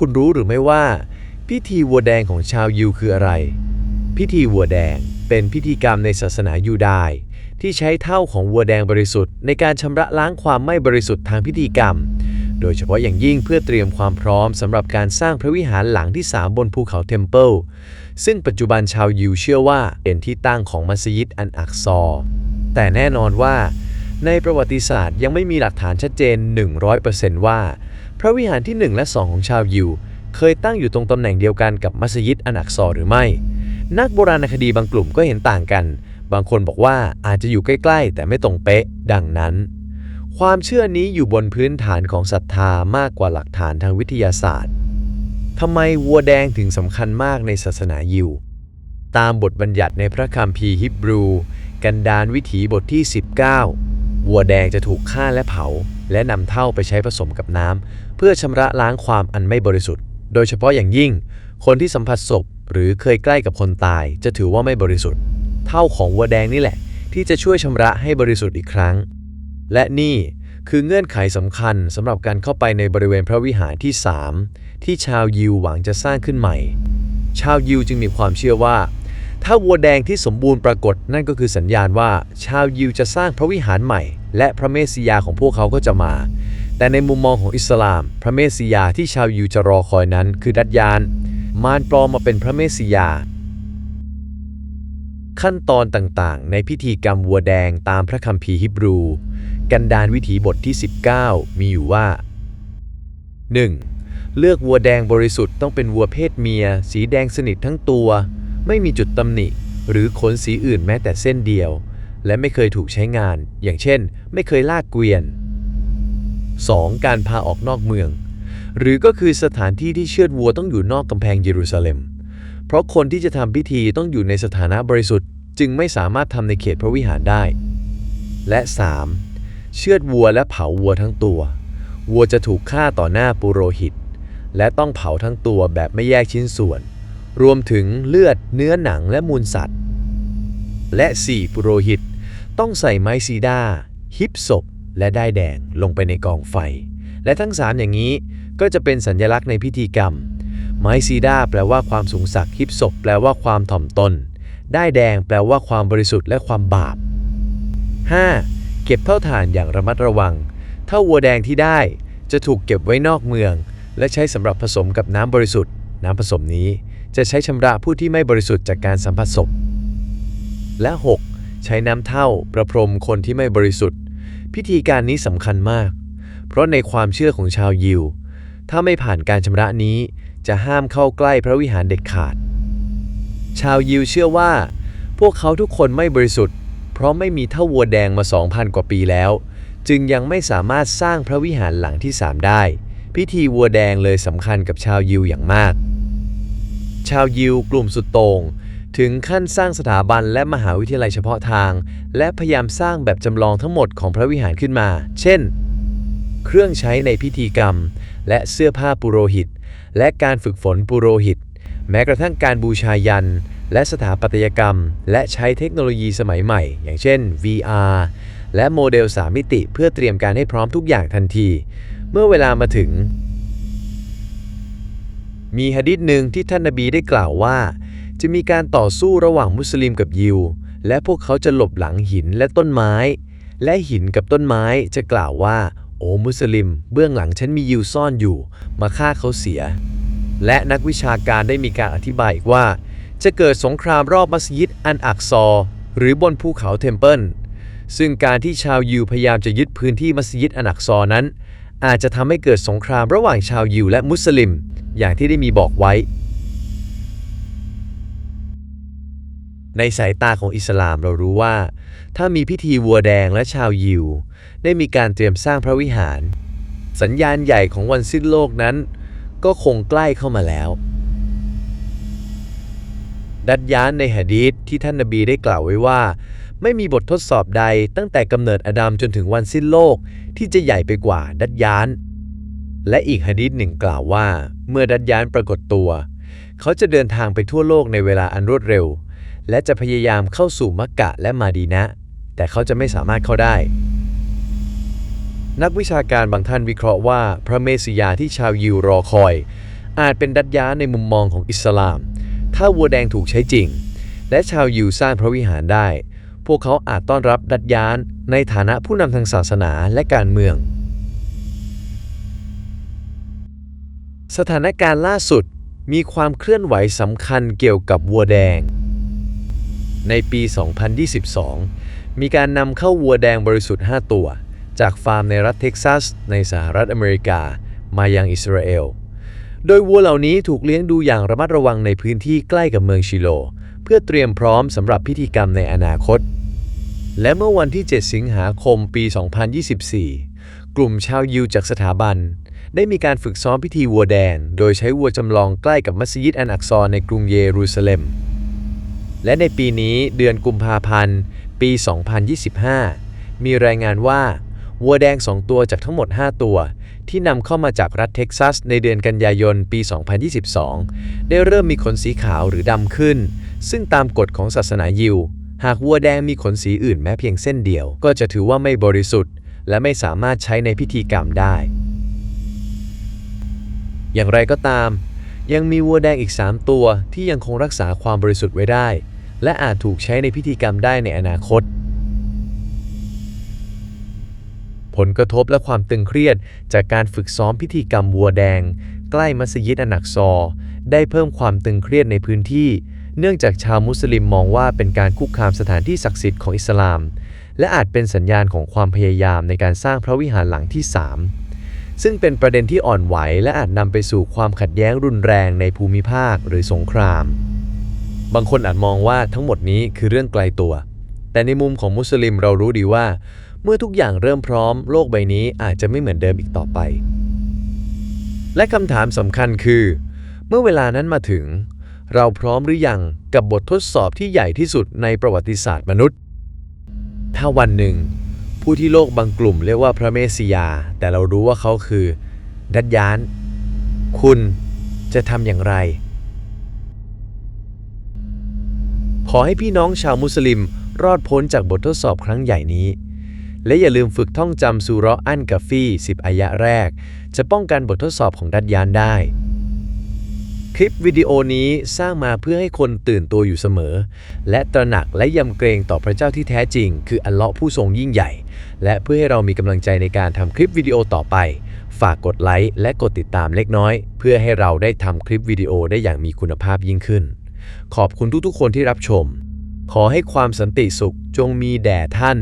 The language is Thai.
คุณรู้หรือไม่ว่า พิธีวัวแดงของชาวยิวคืออะไร พิธีวัวแดงเป็นพิธีกรรมในศาสนายูดายที่ใช้เท่าของวัวแดงบริสุทธิ์ในการชำระล้างความไม่บริสุทธิ์ทางพิธีกรรม โดยเฉพาะอย่างยิ่งเพื่อเตรียมความพร้อมสำหรับการสร้างพระวิหารหลังที่ 3 บนภูเขาเทมเพิลซึ่งปัจจุบันชาวยิวเชื่อว่าเป็นที่ตั้งของมัสยิดอันอักซอแต่แน่นอนว่า ในประวัติศาสตร์ยังไม่มีหลักฐานชัดเจน 100%ว่า พระวิหารที่ 1 และ 2 ของชาวยิว เคยตั้งอยู่ตรงตำแหน่งเดียวกันกับมัสยิดอันอักซอหรือไม่ นักโบราณคดีบางกลุ่มก็เห็นต่างกัน บางคนบอกว่าอาจจะอยู่ใกล้ๆ แต่ไม่ตรงเป๊ะ ดังนั้น ความเชื่อนี้อยู่บนพื้นฐานของศรัทธามากกว่าหลักฐานทางวิทยาศาสตร์ทำไมวัวแดงถึงสำคัญมากในศาสนายิว ตามบทบัญญัติในพระคัมภีร์ฮิบรู กันดารวิถีบทที่ 19 วัวแดงจะถูกฆ่าและเผา และนำเท่าไปใช้ผสมกับน้ำ เพื่อชำระล้างความอันไม่บริสุทธิ์ โดยเฉพาะอย่างยิ่ง คนที่สัมผัสศพ หรือเคยใกล้กับคนตาย จะถือว่าไม่บริสุทธิ์ เท่าของวัวแดงนี่แหละ ที่จะช่วยชำระให้บริสุทธิ์อีกครั้ง และนี่คือเงื่อนไขสำคัญสำหรับการเข้าไปในบริเวณพระวิหารที่ 3 ที่ชาวยิวหวังจะสร้างขึ้นใหม่ ชาวยิวจึงมีความเชื่อว่า ถ้าวัวแดงที่สมบูรณ์ปรากฏนั่นก็คือสัญญาณว่า ชาวยิวจะสร้างพระวิหารใหม่ และพระเมสสิยาของพวกเขาก็จะมา แต่ในมุมมองของอิสลาม พระเมสสิยาที่ชาวยิวจะรอคอยนั้น คือดัดยาน มารปลอมมาเป็นพระเมสสิยา ขั้นตอนต่างๆ ในพิธีกรรมวัวแดงตามพระคัมภีร์ฮิบรู กันดารวิถีบทที่ 19 มีอยู่ว่า 1. เลือกวัวแดงบริสุทธิ์ต้องเป็นวัวเพศเมีย สีแดงสนิททั้งตัว ไม่มีจุดตำหนิ หรือขนสีอื่นแม้แต่เส้นเดียว และไม่เคยถูกใช้งาน อย่างเช่น ไม่เคยลากเกวียน 2. การพาออกนอกเมือง หรือก็คือสถานที่ที่เชือดวัวต้องอยู่นอกกำแพงเยรูซาเล็ม เพราะคนที่จะทำพิธีต้องอยู่ในสถานะบริสุทธิ์ จึงไม่สามารถทำในเขตพระวิหารได้ และ 3. เชือดวัวและเผาวัวทั้งตัว วัวจะถูกฆ่าต่อหน้าปุโรหิต และต้องเผาทั้งตัวแบบไม่แยกชิ้นส่วน รวมถึงเลือดเนื้อหนังและมูลสัตว์ และ 4. ปุโรหิต ต้องใส่ไม้ซีดาฮิปศพ และได้แดงลงไปในกองไฟ และทั้ง3อย่างนี้ก็จะเป็นสัญลักษณ์ในพิธีกรรม ไม้ซีดาแปลว่าความสูงสักฮิปศพ แปลว่าความถ่อมตน ได้แดงแปลว่าความบริสุทธิ์และความบาป 5. เก็บเท่าฐานอย่างระมัดระวัง เท่าวัวแดงที่ได้จะถูกเก็บไว้นอกเมือง และใช้สำหรับผสมกับน้ำบริสุทธิ์ น้ำผสมนี้จะใช้ชำระผู้ที่ไม่บริสุทธิ์จากการสัมผัสศพ และ 6. ใช้น้ำเท่าประพรมคนที่ไม่บริสุทธิ์ พิธีการนี้สำคัญมาก เพราะในความเชื่อของชาวยิว ถ้าไม่ผ่านการชำระนี้ จะห้ามเข้าใกล้พระวิหารเด็ดขาด ชาวยิวเชื่อว่า พวกเขาทุกคนไม่บริสุทธิ์ เพราะไม่มีเท่าวัวแดงมา 2,000 กว่าปีแล้ว จึงยังไม่สามารถสร้างพระวิหารหลังที่3ได้ พิธีวัวแดงเลยสำคัญกับชาวยิวอย่างมาก ชาวยิวกลุ่มสุดโต่ง ถึงขั้นสร้างสถาบันและมหาวิทยาลัยเฉพาะทาง และพยายามสร้างแบบจำลองทั้งหมดของพระวิหารขึ้นมา เช่น เครื่องใช้ในพิธีกรรม และเสื้อผ้าปุโรหิต และการฝึกฝนปุโรหิต แม้กระทั่งการบูชายัน และสถาปัตยกรรม และใช้เทคโนโลยีสมัยใหม่ อย่างเช่น VR และโมเดล3มิติเพื่อเตรียมการให้พร้อมทุกอย่างทันที เมื่อเวลามาถึง มีหะดีษหนึ่งที่ท่านนบีได้กล่าวว่า จะมีการต่อสู้ระหว่างมุสลิมกับยิว และพวกเขาจะหลบหลังหินและต้นไม้ และหินกับต้นไม้จะกล่าวว่า โอ้มุสลิม เบื้องหลังฉันมียิวซ่อนอยู่ มาฆ่าเขาเสีย และนักวิชาการได้มีการอธิบายอีกว่า จะเกิดสงครามรอบมัสยิดอันอักซอ หรือบนภูเขาเทมเพิลซึ่งการที่ชาวยิวพยายามจะยึดพื้นที่มัสยิดอันอักซอนั้น อาจจะทำให้เกิดสงครามระหว่างชาวยิวและมุสลิม อย่างที่ได้มีบอกไว้ ในสายตาของอิสลามเรารู้ว่า ถ้ามีพิธีวัวแดงและชาวยิว ได้มีการเตรียมสร้างพระวิหาร สัญญาณใหญ่ของวันสิ้นโลกนั้น ก็คงใกล้เข้ามาแล้ว ดัดยานในหะดีษที่ท่านนบีได้กล่าวไว้ว่า ไม่มีบททดสอบใดตั้งแต่กำเนิดอาดัมจนถึงวันสิ้นโลกที่จะใหญ่ไปกว่าดัดยาน และอีกหะดีษหนึ่งกล่าวว่า เมื่อดัดยานปรากฏตัว เขาจะเดินทางไปทั่วโลกในเวลาอันรวดเร็ว และจะพยายามเข้าสู่มักกะและมาดีนะ แต่เขาจะไม่สามารถเข้าได้ นักวิชาการบางท่านวิเคราะห์ว่า พระเมสสิยาที่ชาวยิวรอคอย อาจเป็นดัดยาในมุมมองของอิสลาม ถ้าวัวแดงถูกใช้จริง และชาวยิวสร้างพระวิหารได้ พวกเขาอาจต้อนรับดัดยานในฐานะผู้นำทางศาสนาและการเมือง สถานการณ์ล่าสุดมีความเคลื่อนไหวสำคัญเกี่ยวกับวัวแดง ในปี 2022 มีการนำเข้าวัวแดงบริสุทธิ์ 5 ตัว จากฟาร์มในรัฐเท็กซัส ในสหรัฐอเมริกา มายังอิสราเอล โดยวัวเหล่านี้ถูกเลี้ยงดูอย่างระมัดระวังในพื้นที่ใกล้กับเมืองชิโล เพื่อเตรียมพร้อมสำหรับพิธีกรรมในอนาคต และเมื่อวันที่ 7 สิงหาคมปี 2024 กลุ่มชาวยิวจากสถาบัน ได้มีการฝึกซ้อมพิธีวัวแดง โดยใช้วัวจำลองใกล้กับมัสยิดอันอักซอในกรุงเยรูซาเล็ม และในปีนี้เดือนกุมภาพันธ์ ปี 2025 มีรายงานว่า วัวแดง 2 ตัวจากทั้งหมด 5 ตัว ที่นำเข้ามาจากรัฐเท็กซัส ในเดือนกันยายนปี 2022 ได้เริ่มมีขนสีขาวหรือดำขึ้น ซึ่งตามกฎของศาสนายิว หากวัวแดงมีขนสีอื่นแม้เพียงเส้นเดียว ก็จะถือว่าไม่บริสุทธิ์ และไม่สามารถใช้ในพิธีกรรมได้ อย่างไรก็ตาม ยังมีวัวแดงอีก 3 ตัวที่ยังคงรักษาความบริสุทธิ์ไว้ได้ และอาจถูกใช้ในพิธีกรรมได้ในอนาคต ผลกระทบและความตึงเครียด จากการฝึกซ้อมพิธีกรรมวัวแดง ใกล้มัสยิดอนักซอ ได้เพิ่มความตึงเครียดในพื้นที่ เนื่องจากชาวมุสลิมมองว่าเป็นการคุกคามสถานที่ศักดิ์สิทธิ์ของอิสลาม และอาจเป็นสัญญาณของความพยายามในการสร้างพระวิหารหลังที่ 3 ซึ่งเป็นประเด็นที่อ่อนไหว และอาจนำไปสู่ความขัดแย้งรุนแรงในภูมิภาคหรือสงคราม บางคนอาจมองว่าทั้งหมดนี้คือเรื่องไกลตัว แต่ในมุมของมุสลิมเรารู้ดีว่า เมื่อทุกอย่างเริ่มพร้อม โลกใบนี้อาจจะไม่เหมือนเดิมอีกต่อไป และคำถามสำคัญคือ เมื่อเวลานั้นมาถึง เราพร้อมหรือยังกับบททดสอบที่ใหญ่ที่สุดในประวัติศาสตร์มนุษย์ ถ้าวันหนึ่ง ผู้ที่โลกบางกลุ่มเรียกว่าพระเมสสิยา แต่เรารู้ว่าเขาคือ ดัดยาน คุณจะทำอย่างไร ขอให้พี่น้องชาวมุสลิม รอดพ้นจากบททดสอบครั้งใหญ่นี้ และอย่าลืมฝึกท่องจำซูราะห์อันกาฟี10อายะแรก จะป้องกันบททดสอบของดัดยานได้ คลิปวิดีโอนี้สร้างมาเพื่อให้คนตื่นตัวอยู่เสมอ และตระหนักและยำเกรงต่อพระเจ้าที่แท้จริง คืออัลเลาะห์ผู้ทรงยิ่งใหญ่ และเพื่อให้เรามีกำลังใจในการทำคลิปวิดีโอต่อไปฝากกดไลค์และกดติดตามเล็กน้อย เพื่อให้เราได้ทำคลิปวิดีโอได้อย่างมีคุณภาพยิ่งขึ้น ขอบคุณทุกๆคนที่รับชม ขอให้ความสันติสุขจงมีแด่ท่าน